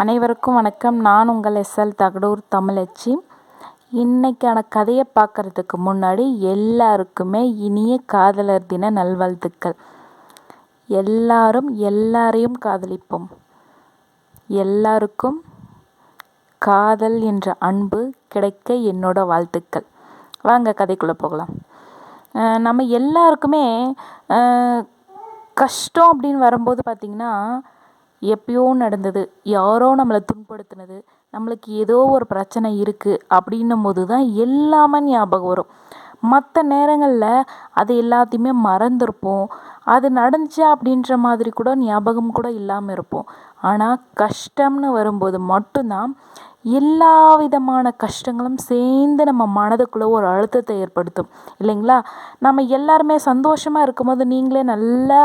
அனைவருக்கும் வணக்கம். நான் உங்கள் எஸ்எல் தகடூர் தமிழச்சி. இன்னைக்கான கதையை பார்க்குறதுக்கு முன்னாடி எல்லாருக்குமே இனிய காதலர் தின நல்வாழ்த்துக்கள். எல்லாரும் எல்லாரையும் காதலிப்போம். எல்லாருக்கும் காதல் என்ற அன்பு கிடைக்க என்னோட வாழ்த்துக்கள். வாங்க கதைக்குள்ளே போகலாம். நம்ம எல்லாருக்குமே கஷ்டம் அப்படின்னு வரும்போது பார்த்திங்கன்னா எப்பயோ நடந்தது. யாரோ நம்மளை துன்படுத்தினது நம்மளுக்கு ஏதோ ஒரு பிரச்சனை இருக்குது அப்படின்னும் போது தான் எல்லாமே ஞாபகம் வரும். மற்ற நேரங்களில் அது எல்லாத்தையுமே மறந்துருப்போம். அது நடந்துச்சா அப்படின்ற மாதிரி கூட ஞாபகம் கூட இல்லாமல் இருப்போம். ஆனால் கஷ்டம்னு வரும்போது மட்டும்தான் எல்லா விதமான கஷ்டங்களும் சேர்ந்து நம்ம மனதுக்குள்ளே ஒரு அழுத்தத்தை ஏற்படுத்தும். இல்லைங்களா? நம்ம எல்லாருமே சந்தோஷமாக இருக்கும்போது நீங்களே நல்லா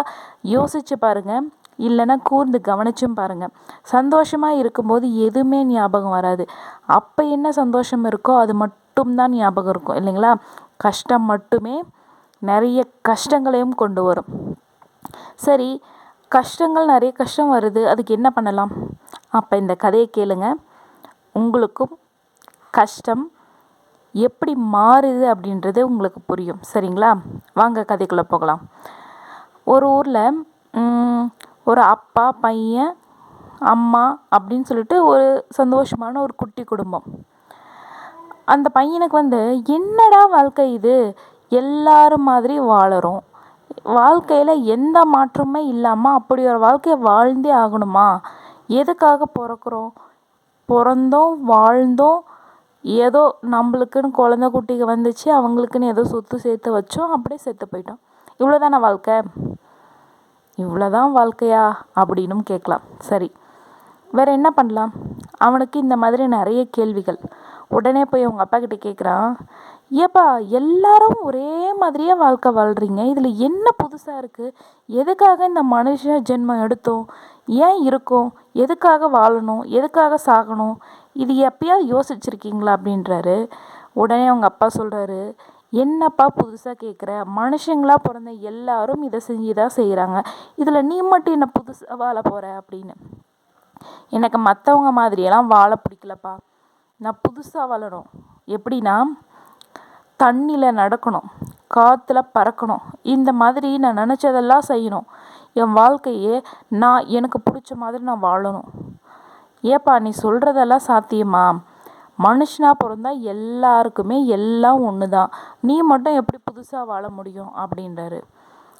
யோசிச்சு பாருங்கள் இல்லைன்னா கூர்ந்து கவனிச்சும் பாருங்கள் சந்தோஷமாக இருக்கும்போது எதுவுமே ஞாபகம் வராது. அப்போ என்ன சந்தோஷம் இருக்கோ அது மட்டும்தான் ஞாபகம் இருக்கும். இல்லைங்களா? கஷ்டம் மட்டுமே நிறைய கஷ்டங்களையும் கொண்டு வரும். சரி கஷ்டங்கள் நிறைய கஷ்டம் வருது. அதுக்கு என்ன பண்ணலாம்? அப்போ இந்த கதையை கேளுங்க. உங்களுக்கும் கஷ்டம் எப்படி மாறுது அப்படின்றது உங்களுக்கு புரியும். சரிங்களா? வாங்க கதைக்குள்ளே போகலாம். ஒரு ஊரில் ஒரு அப்பா பையன் அம்மா அப்படின்னு சொல்லிட்டு ஒரு சந்தோஷமான ஒரு குட்டி குடும்பம். அந்த பையனுக்கு வந்து என்னடா வாழ்க்கை இது? எல்லாரும் மாதிரி வாழறோம். வாழ்க்கையில் எந்த மாற்றமே இல்லாமல் அப்படி ஒரு வாழ்க்கையை வாழ்ந்தே ஆகணுமா? எதுக்காக பிறக்குறோம்? பிறந்தோம் வாழ்ந்தோம். ஏதோ நம்மளுக்குன்னு குழந்த குட்டிக்கு வந்துச்சு அவங்களுக்குன்னு ஏதோ சொத்து சேர்த்து வச்சோம் அப்படியே செத்து போயிட்டோம். இவ்வளோதானே வாழ்க்கை? இவ்வளோதான் வாழ்க்கையா? அப்படின்னும் கேட்கலாம். சரி. வேறு என்ன பண்ணலாம்? அவனுக்கு இந்த மாதிரி நிறைய கேள்விகள். உடனே போய் அவங்க அப்பா கிட்ட கேட்குறான் ஏப்பா எல்லாரும் ஒரே மாதிரியே வாழ்க்கை வாழ்கிறீங்க இதில் என்ன புதுசாக இருக்குது எதுக்காக இந்த மனுஷ ஜென்மம் எடுத்தோம்? ஏன் இருக்கோம்? எதுக்காக வாழணும்? எதுக்காக சாகணும்? இது எப்பயாவது யோசிச்சிருக்கீங்களா? அப்படின்றாரு. உடனே அவங்க அப்பா சொல்கிறாரு என்னப்பா புதுசாக கேட்குற மனுஷங்களா பிறந்த எல்லாரும் இதை செஞ்சு தான் செய்கிறாங்க இதில் நீ மட்டும் என்ன புதுசாக வாழ போகிற அப்படின்னு. எனக்கு மற்றவங்க மாதிரியெல்லாம் வாழ பிடிக்கலப்பா. நான் புதுசாக வாழணும் எப்படின்னா தண்ணியில் நடக்கணும். காற்றுல பறக்கணும். இந்த மாதிரி நான் நினச்சதெல்லாம் செய்யணும். என் வாழ்க்கையே நான் எனக்கு பிடிச்ச மாதிரி நான் வாழணும். ஏப்பா நீ சொல்கிறதெல்லாம் சாத்தியமா? மனுஷனாக பிறந்தா எல்லாருக்குமே எல்லாம் ஒன்று தான் நீ மட்டும் எப்படி புதுசாக வாழ முடியும்? அப்படின்றாரு.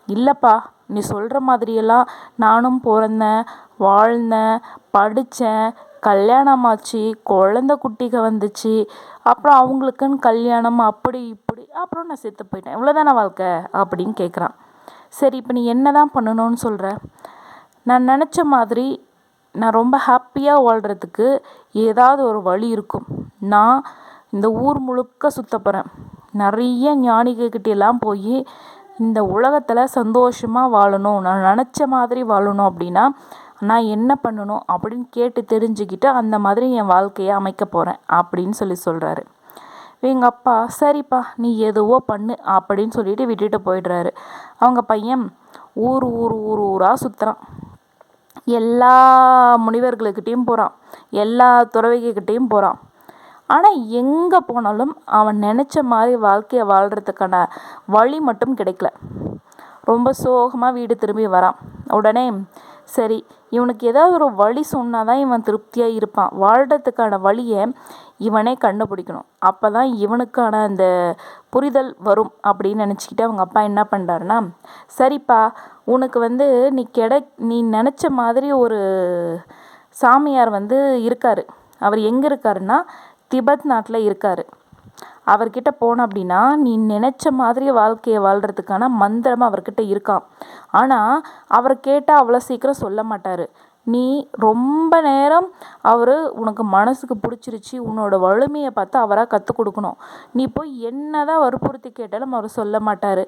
இல்லைப்பா நீ சொல்கிற மாதிரியெல்லாம் நானும் பிறந்தேன் வாழ்ந்தேன் படித்தேன் கல்யாணம் ஆச்சு குழந்த குட்டிக வந்துச்சு அப்புறம் அவங்களுக்குன்னு கல்யாணம் அப்படி இப்படி அப்புறம் நான் செத்து போயிட்டேன். இவ்வளோதானே வாழ்க்கை? அப்படின்னு கேட்குறான் சரி இப்போ நீ என்ன தான் பண்ணணும்னு சொல்கிற நான் நினச்ச மாதிரி நான் ரொம்ப ஹாப்பியாக வாழ்கிறதுக்கு ஏதாவது ஒரு வழி இருக்கும். நான் இந்த ஊர் முழுக்க சுற்ற போகிறேன் நிறைய ஞானிகக்கிட்டெல்லாம் போய் இந்த உலகத்தில் சந்தோஷமாக வாழணும் நான் நினச்ச மாதிரி வாழணும் அப்படின்னா நான் என்ன பண்ணணும் அப்படின்னு கேட்டு தெரிஞ்சுக்கிட்டு அந்த மாதிரி என் வாழ்க்கையை அமைக்க போகிறேன் அப்படின்னு சொல்லி சொல்கிறாரு எங்கள் அப்பா சரிப்பா நீ எதுவோ பண்ணு அப்படின்னு சொல்லிட்டு விட்டுட்டு போயிடுறாரு. அவங்க பையன் ஊர் ஊர் ஊர் ஊராக சுற்றுறான் எல்லா முனிவர்களுக்கிட்டேயும் போகிறான் எல்லா துறவிகிட்டேயும் போகிறான் ஆனால் எங்கே போனாலும் அவன் நினச்ச மாதிரி வாழ்க்கையை வாழ்கிறதுக்கான வழி மட்டும் கிடைக்கல. ரொம்ப சோகமாக வீடு திரும்பி வரான். உடனே சரி இவனுக்கு ஏதாவது ஒரு வழி சொன்னால் தான் இவன் திருப்தியாக இருப்பான். வாழ்கிறதுக்கான வழியை இவனே கண்டுபிடிக்கணும். அப்போ தான் இவனுக்கான அந்த புரிதல் வரும் அப்படின்னு நினச்சிக்கிட்டு அவங்க அப்பா என்ன பண்ணுறாருன்னா சரிப்பா உனக்கு வந்து நீ கிடை நீ நினச்ச மாதிரி ஒரு சாமியார் வந்து இருக்கார். அவர் எங்கே இருக்காருன்னா திபெத் நாட்டில் இருக்கார். அவர்கிட்ட போன அப்படின்னா நீ நினச்ச மாதிரி வாழ்க்கையை வாழ்கிறதுக்கான மந்திரம் அவர்கிட்ட இருக்கான் ஆனால் அவர் கேட்டால் அவ்வளோ சீக்கிரம் சொல்ல மாட்டார். நீ ரொம்ப நேரம் அவர் உனக்கு மனசுக்கு பிடிச்சிருச்சு உன்னோட வலிமையை பார்த்து அவராக கற்றுக் கொடுக்கணும். நீ போய் என்ன தான் வற்புறுத்தி கேட்டாலும் அவர் சொல்ல மாட்டார்.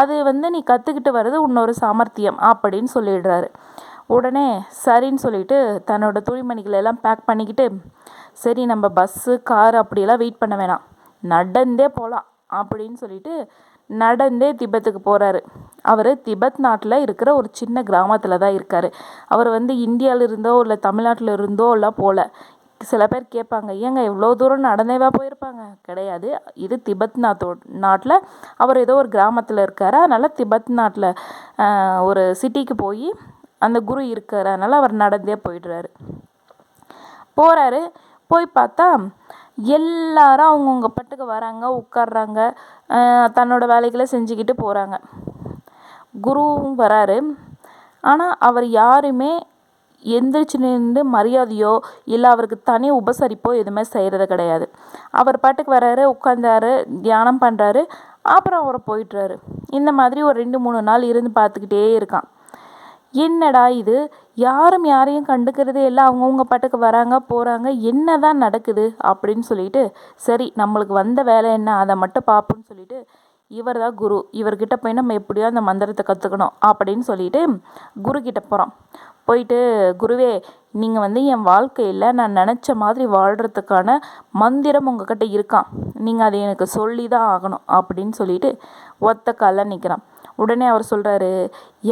அது வந்து நீ கற்றுக்கிட்டு வர்றது உன்னொரு சாமர்த்தியம் அப்படின்னு சொல்லிடுறாரு. உடனே சரின்னு சொல்லிட்டு தன்னோட துணிமணிகளை எல்லாம் பேக் பண்ணிக்கிட்டு சரி நம்ம பஸ்ஸு கார் அப்படியெல்லாம் வெயிட் பண்ண வேணாம். நடந்தே போகலாம் அப்படின்னு சொல்லிட்டு நடந்தே திபெத்துக்கு போகிறாரு அவர் திபெத் நாட்டில் இருக்கிற ஒரு சின்ன கிராமத்தில் தான் இருக்கார். அவர் வந்து இந்தியாவில் இருந்தோ இல்லை தமிழ்நாட்டில் இருந்தோ எல்லாம் போகல சில பேர் கேட்பாங்க ஏங்க இவ்வளோ தூரம் நடந்தேவா போயிருப்பாங்க? கிடையாது. இது திபெத் நாத்தோ நாட்டில் அவர் ஏதோ ஒரு கிராமத்தில் இருக்கார். அதனால் திபெத் நாட்டில் ஒரு சிட்டிக்கு போய் அந்த குரு இருக்கார். அதனால் அவர் நடந்தே போயிடுறாரு. போகிறாரு போய் பார்த்தா எல்லாரும் அவங்கவுங்க பட்டுக்கு வராங்க உட்கார்றாங்க. தன்னோட வேலைகளை செஞ்சுக்கிட்டு போகிறாங்க குருவும் வராரு. ஆனால் அவர் யாருமே எந்திரிச்சு நின்று மரியாதையோ இல்லை அவருக்கு தனி உபசரிப்போ எதுவுமே செய்கிறது கிடையாது. அவர் பாட்டுக்கு வராரு உட்காந்தாரு தியானம் பண்ணுறாரு அப்புறம் அவரை போயிட்டுறாரு இந்த மாதிரி ஒரு ரெண்டு மூணு நாள் இருந்து பார்த்துக்கிட்டே இருக்கான். என்னடா இது? யாரும் யாரையும் கண்டுக்கிறதே இல்லை. அவங்கவுங்க பாட்டுக்கு வராங்க போகிறாங்க என்ன தான் நடக்குது அப்படின்னு சொல்லிட்டு சரி நம்மளுக்கு வந்த வேலை என்ன? அதை மட்டும் பார்ப்போம்னு சொல்லிட்டு இவர் தான் குரு. இவர்கிட்ட போய் நம்ம எப்படியோ அந்த மந்திரத்தை கற்றுக்கணும் அப்படின்னு சொல்லிட்டு குரு கிட்ட போகிறோம் போயிட்டு குருவே நீங்கள் வந்து என் வாழ்க்கையில் நான் நினச்ச மாதிரி வாழ்கிறதுக்கான மந்திரம் உங்ககிட்ட இருக்கான் நீங்கள் அதை எனக்கு சொல்லி தான் ஆகணும் அப்படின்னு சொல்லிட்டு ஒத்த காலில் நிற்கிறான் உடனே அவர் சொல்கிறாரு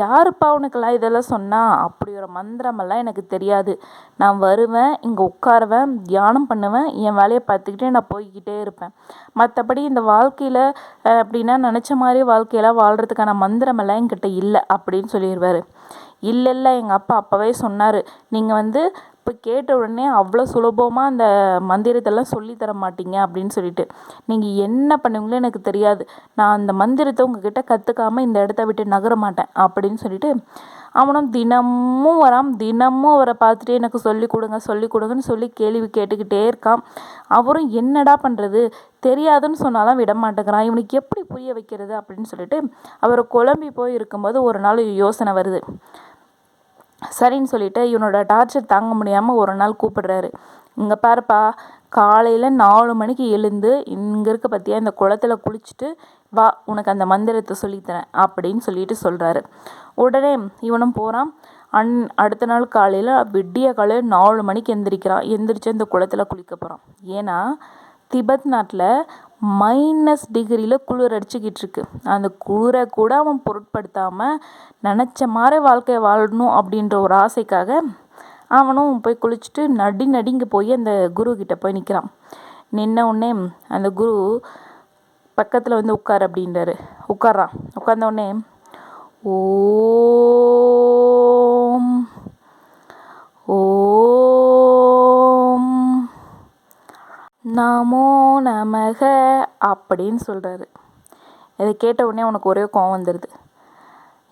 யாருப்பா உனக்கெல்லாம் இதெல்லாம் சொன்னால் அப்படி ஒரு மந்திரமெல்லாம் எனக்கு தெரியாது. நான் வருவேன் இங்கே உட்காருவேன் தியானம் பண்ணுவேன் என் வேலையை பார்த்துக்கிட்டே நான் போய்கிட்டே இருப்பேன். மற்றபடி இந்த வாழ்க்கையில் அப்படின்னா நினச்ச மாதிரி வாழ்க்கையெல்லாம் வாழ்கிறதுக்கான மந்திரமெல்லாம் என்கிட்ட இல்லை அப்படின்னு சொல்லிடுவார் இல்லை இல்லை எங்கள் அப்பா அப்போவே சொன்னார். நீங்கள் வந்து இப்போ கேட்ட உடனே அவ்வளோ சுலபமாக அந்த மந்திரத்தெல்லாம் சொல்லித்தர தர மாட்டீங்க அப்படின்னு சொல்லிட்டு. நீங்கள் என்ன பண்ணுவீங்களோ எனக்கு தெரியாது. நான் அந்த மந்திரத்தை உங்ககிட்ட கற்றுக்காமல் இந்த இடத்த விட்டு நகர மாட்டேன் அப்படின்னு சொல்லிட்டு அவனும் தினமும் வரான். தினமும் அவரை பார்த்துட்டு எனக்கு சொல்லி கொடுங்க சொல்லி கொடுங்கன்னு சொல்லி கேள்வி கேட்டுக்கிட்டே இருக்கான். அவரும் என்னடா பண்ணுறது தெரியாதுன்னு சொன்னாலும் விட மாட்டேங்கிறான். இவனுக்கு எப்படி புரிய வைக்கிறது அப்படின்னு சொல்லிட்டு அவர் குழம்பி போய் இருக்கும்போது ஒரு நாள் யோசனை வருது. சரின்னு சொல்லிட்டு இவனோட டார்ச்சர் தாங்க முடியாமல் ஒரு நாள் கூப்பிடுறாரு. இங்கே பாருப்பா காலையில் நாலு மணிக்கு எழுந்து இங்கே இருக்க பற்றியா இந்த குளத்துல குளிச்சுட்டு வா உனக்கு அந்த மந்திரத்தை சொல்லித்தரேன் அப்படின்னு சொல்லிட்டு சொல்கிறாரு உடனே இவனும் போகிறான் அன் அடுத்த நாள் காலையில் விடிய காலையில் நாலு மணிக்கு எந்திரிக்கிறான். எந்திரிச்சு அந்த குளத்துல குளிக்க போகிறான் ஏன்னா திபெத் நாட்டில் மைனஸ் டிகிரியில் குளிர் அடிச்சுக்கிட்டு இருக்கு அந்த குளிரை கூட அவன் பொருட்படுத்தாமல் நினச்ச மாதிரி வாழ்க்கையை வாழணும் அப்படின்ற ஒரு ஆசைக்காக அவனும் போய் குளிச்சுட்டு நடி நடிங்க போய் அந்த குரு கிட்ட போய் நிற்கிறான் நின்ன உடனே அந்த குரு பக்கத்தில் வந்து உட்கார் அப்படின்றாரு. உட்கார்றான். உட்கார்ந்த உடனே ஓம் ஓ நமோ நமக அப்படின்னு சொல்கிறாரு இதை கேட்ட உடனே உனக்கு ஒரே கோவம் வந்துடுது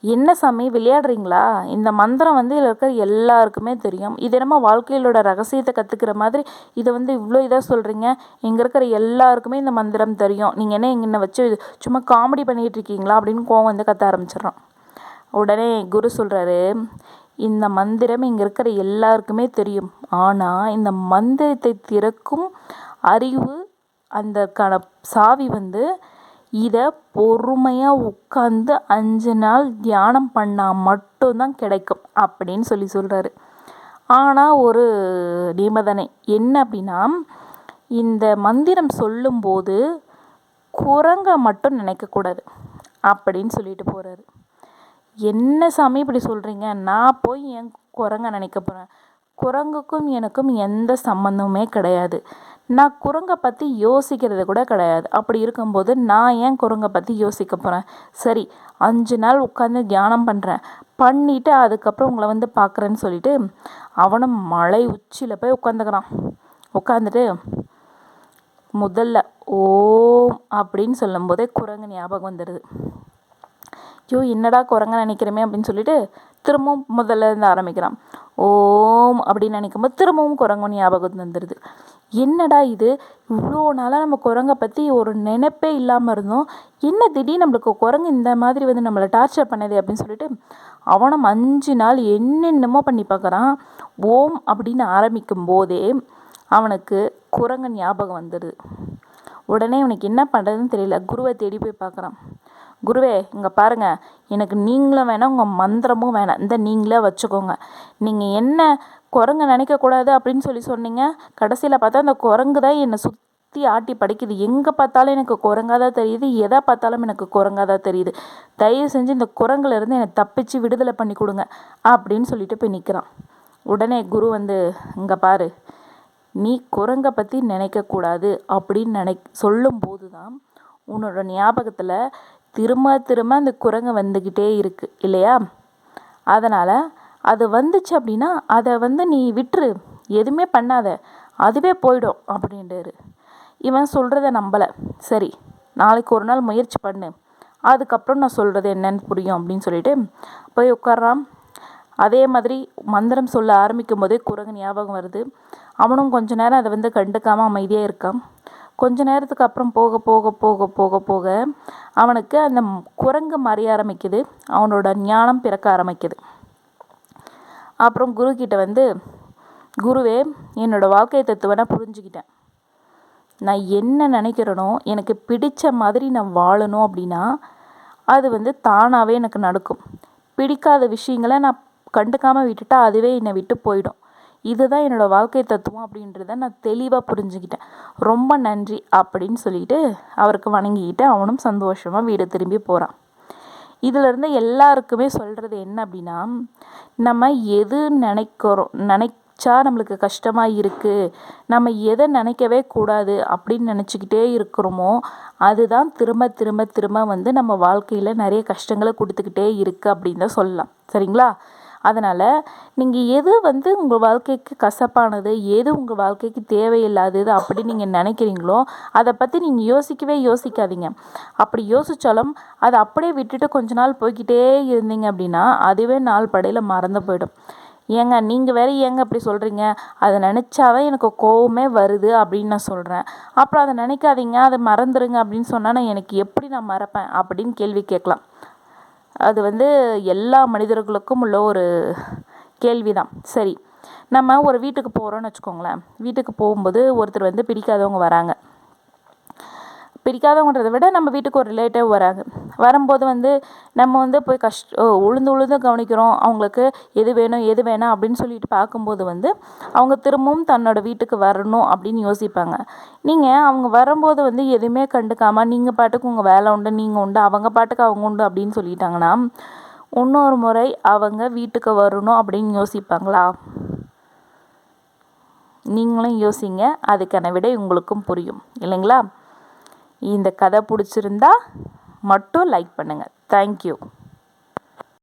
என்ன சாமி விளையாடுறீங்களா? இந்த மந்திரம் வந்து இதில் இருக்கிற எல்லாருக்குமே தெரியும். இது என்னமோ வாழ்க்கையிலோட ரகசியத்தை கற்றுக்கிற மாதிரி இதை வந்து இவ்வளோ இதாக சொல்கிறீங்க இங்கே இருக்கிற எல்லாருக்குமே இந்த மந்திரம் தெரியும். நீங்கள் என்ன இங்கே வச்சு சும்மா காமெடி பண்ணிகிட்டு இருக்கீங்களா? அப்படின்னு கோவம் வந்து கத்த ஆரம்பிச்சிடறோம் உடனே குரு சொல்கிறாரு இந்த மந்திரம் இங்கே இருக்கிற எல்லாருக்குமே தெரியும். ஆனால் இந்த மந்திரத்தை திறக்கும் அறிவு அந்தக்கான சாவி வந்து இதை பொறுமையாக உட்காந்து அஞ்சு நாள் தியானம் பண்ணால் மட்டும்தான் கிடைக்கும் அப்படின்னு சொல்லி சொல்கிறாரு ஆனால் ஒரு நிபந்தனை என்ன அப்படின்னா இந்த மந்திரம் சொல்லும்போது குரங்கை மட்டும் நினைக்கக்கூடாது அப்படின்னு சொல்லிட்டு போகிறாரு என்ன சாமி இப்படி சொல்கிறீங்க நான் போய் என் குரங்க நினைக்க போகிறேன் குரங்குக்கும் எனக்கும் எந்த சம்மந்தமுமே கிடையாது. நான் குரங்கை பற்றி யோசிக்கிறது கூட கிடையாது. அப்படி இருக்கும்போது நான் ஏன் குரங்கை பற்றி யோசிக்க போகிறேன் சரி அஞ்சு நாள் உட்காந்து தியானம் பண்ணுறேன் பண்ணிவிட்டு அதுக்கப்புறம் உங்களை வந்து பார்க்குறேன்னு சொல்லிட்டு அவனும் மலை உச்சியில் போய் உட்காந்துக்கிறான் உட்காந்துட்டு முதல்ல ஓம் அப்படின்னு சொல்லும்போதே குரங்கு ஞாபகம் வந்துடுது. ஐயோ என்னடா குரங்க நினைக்கிறமே? அப்படின்னு சொல்லிட்டு திரும்பவும் முதல்ல இருந்து ஆரம்பிக்கிறான். ஓம் அப்படின்னு நினைக்கும்போது திரும்பவும் குரங்கு ஞாபகம் வந்துடுது. என்னடா இது? இவ்வளோ நாளாக நம்ம குரங்கை பற்றி ஒரு நினைப்பே இல்லாமல் இருந்தோம். என்ன திடீர்னு நம்மளுக்கு குரங்கு இந்த மாதிரி வந்து நம்மளை டார்ச்சர் பண்ணது அப்படின்னு சொல்லிட்டு அவனும் அஞ்சு நாள் என்னென்னமோ பண்ணி பார்க்குறான். ஓம் அப்படின்னு ஆரம்பிக்கும் போதே அவனுக்கு குரங்கு ஞாபகம் வந்துடுது உடனே அவனுக்கு என்ன பண்ணுறதுன்னு தெரியல. குருவை தேடி போய் பார்க்குறான். குருவே இங்கே பாருங்கள் எனக்கு நீங்களும் வேணாம் உங்கள் மந்திரமும் வேணாம். இந்த நீங்களே வச்சுக்கோங்க. நீங்கள் என்ன குரங்கு நினைக்கக்கூடாது அப்படின்னு சொல்லி சொன்னீங்க. கடைசியில் பார்த்தா அந்த குரங்கு தான் என்னை சுத் சுற்றி ஆட்டி படைக்குது. எங்கே பார்த்தாலும் எனக்கு குரங்காக தான் தெரியுது. எதை பார்த்தாலும் எனக்கு குரங்காக தான் தெரியுது. தயவு செஞ்சு இந்த குரங்குலேருந்து என்னை தப்பிச்சு விடுதலை பண்ணி கொடுங்க அப்படின்னு சொல்லிட்டு போய் நிற்கிறான் உடனே குரு வந்து இங்கே பாரு நீ குரங்கை பற்றி நினைக்கக்கூடாது அப்படின்னு நினை சொல்லும்போது தான் உன்னோட ஞாபகத்தில் திரும்ப திரும்ப அந்த குரங்கு வந்துக்கிட்டே இருக்குது இல்லையா? அதனால் அது வந்துச்சு அப்படின்னா அதை வந்து நீ விட்டுரு. எதுவுமே பண்ணாத. அதுவே போயிடும் அப்படின்றாரு. இவன் சொல்கிறத நம்பலை. சரி நாளைக்கு ஒரு நாள் முயற்சி பண்ணு. அதுக்கப்புறம் நான் சொல்கிறது என்னன்னு புரியும் அப்படின்னு சொல்லிட்டு போய் உட்கார்றான். அதே மாதிரி மந்திரம் சொல்ல ஆரம்பிக்கும் போதே குரங்கு ஞாபகம் வருது. அவனும் கொஞ்ச நேரம் அதை வந்து கண்டுக்காமல் அமைதியாக இருக்கான். கொஞ்ச நேரத்துக்கு அப்புறம் போக போக போக போக போக அவனுக்கு அந்த குரங்கு மறைய ஆரம்பிக்குது. அவனோட ஞானம் பிறக்க ஆரம்பிக்குது. அப்புறம் குரு வந்து குருவே என்னோட வாழ்க்கை தத்துவம் நான் புரிஞ்சுக்கிட்டேன். நான் என்ன நினைக்கிறேனோ எனக்கு பிடிச்ச மாதிரி நான் வாழணும் அப்படின்னா அது வந்து தானாகவே எனக்கு நடக்கும். பிடிக்காத விஷயங்களை நான் கண்டுக்காமல் விட்டுட்டா அதுவே என்னை விட்டு போயிடும். இதுதான் என்னோடய வாழ்க்கை தத்துவம் அப்படின்றத நான் தெளிவாக புரிஞ்சுக்கிட்டேன். ரொம்ப நன்றி அப்படின்னு சொல்லிட்டு அவருக்கு வணங்கிக்கிட்டு அவனும் சந்தோஷமாக வீடு திரும்பி போகிறான் இதிலிருந்து எல்லாருக்குமே சொல்கிறது என்ன அப்படின்னா நம்ம எது நினைக்கிறோம் நினைச்சா நம்மளுக்கு கஷ்டமாக இருக்குது நம்ம எதை நினைக்கவே கூடாது அப்படின்னு நினச்சிக்கிட்டே இருக்கிறோமோ அதுதான் திரும்ப திரும்ப திரும்ப வந்து நம்ம வாழ்க்கையில் நிறைய கஷ்டங்களை கொடுத்துக்கிட்டே இருக்குது அப்படின்னு தான் சொல்லலாம். சரிங்களா? அதனால் நீங்கள் எது வந்து உங்கள் வாழ்க்கைக்கு கசப்பானது எது உங்கள் வாழ்க்கைக்கு தேவையில்லாதது அப்படி நீங்கள் நினைக்கிறீங்களோ அதை பற்றி நீங்கள் யோசிக்கவே யோசிக்காதீங்க. அப்படி யோசித்தாலும் அதை அப்படியே விட்டுட்டு கொஞ்ச நாள் போய்கிட்டே இருந்தீங்க அப்படின்னா அதுவே நாள் படையில் மறந்து போயிடும். ஏங்க நீங்கள் வேறு ஏங்க அப்படி சொல்கிறீங்க அதை நினச்சாதான் எனக்கு கோவமே வருது அப்படின்னு நான் சொல்கிறேன் அப்புறம் அதை நினைக்காதீங்க அதை மறந்துடுங்க அப்படின்னு சொன்னால் நான் எனக்கு எப்படி நான் மறப்பேன் அப்படின்னு கேள்வி கேட்கலாம். அது வந்து எல்லா மனிதர்களுக்கும் உள்ள ஒரு கேள்வி தான் சரி நம்ம ஒரு வீட்டுக்கு போகிறோன்னு வச்சுக்கோங்களேன். வீட்டுக்கு போகும்போது ஒருத்தர் வந்து பிடிக்காதவங்க வராங்க. பிடிக்காதவங்கிறத விட நம்ம வீட்டுக்கு ஒரு ரிலேட்டிவ் வராங்க. வரும்போது வந்து நம்ம வந்து போய் கஷ்ட உளுந்து உளுந்து கவனிக்கிறோம். அவங்களுக்கு எது வேணும் எது வேணாம் அப்படின்னு சொல்லிட்டு பார்க்கும்போது வந்து அவங்க திரும்பவும் தன்னோட வீட்டுக்கு வரணும் அப்படின்னு யோசிப்பாங்க. நீங்கள் அவங்க வரும்போது வந்து எதுவுமே கண்டுக்காமல் நீங்கள் பாட்டுக்கு உங்கள் வேலை உண்டு நீங்கள் உண்டு அவங்க பாட்டுக்கு அவங்க உண்டு அப்படின்னு சொல்லிட்டாங்கன்னா இன்னொரு முறை அவங்க வீட்டுக்கு வரணும் அப்படின்னு யோசிப்பாங்களா? நீங்களும் யோசிங்க. அதுக்கான விடை உங்களுக்கும் புரியும். இல்லைங்களா? இந்த கதை பிடிச்சிருந்தா மட்டும் லைக் பண்ணுங்கள் தேங்க்யூ